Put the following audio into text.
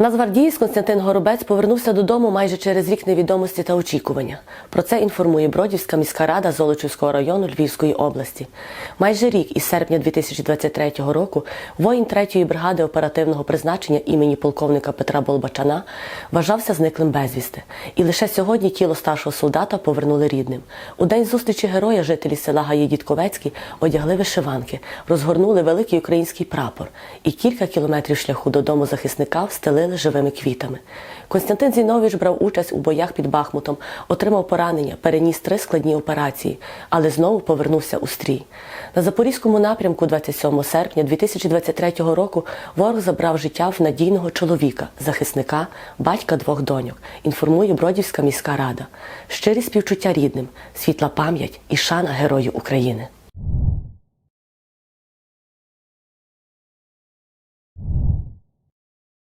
Нацгвардієць Константин Горобець повернувся додому майже через рік невідомості та очікування. Про це інформує Бродівська міська рада Золочівського району Львівської області. Майже рік із серпня 2023 року воїн 3-ї бригади оперативного призначення імені полковника Петра Болбачана вважався зниклим безвісти. І лише сьогодні тіло старшого солдата повернули рідним. У день зустрічі героя жителі села Гаї-Дідковецький одягли вишиванки, розгорнули великий український прапор і кілька кілометрів шляху додому захисника встелили живими квітами. Константин Зінович брав участь у боях під Бахмутом, отримав поранення, переніс три складні операції, але знову повернувся у стрій. На Запорізькому напрямку 27 серпня 2023 року ворог забрав життя в надійного чоловіка, захисника, батька двох доньок, інформує Бродівська міська рада. Щирі співчуття рідним, світла пам'ять і шана герою України.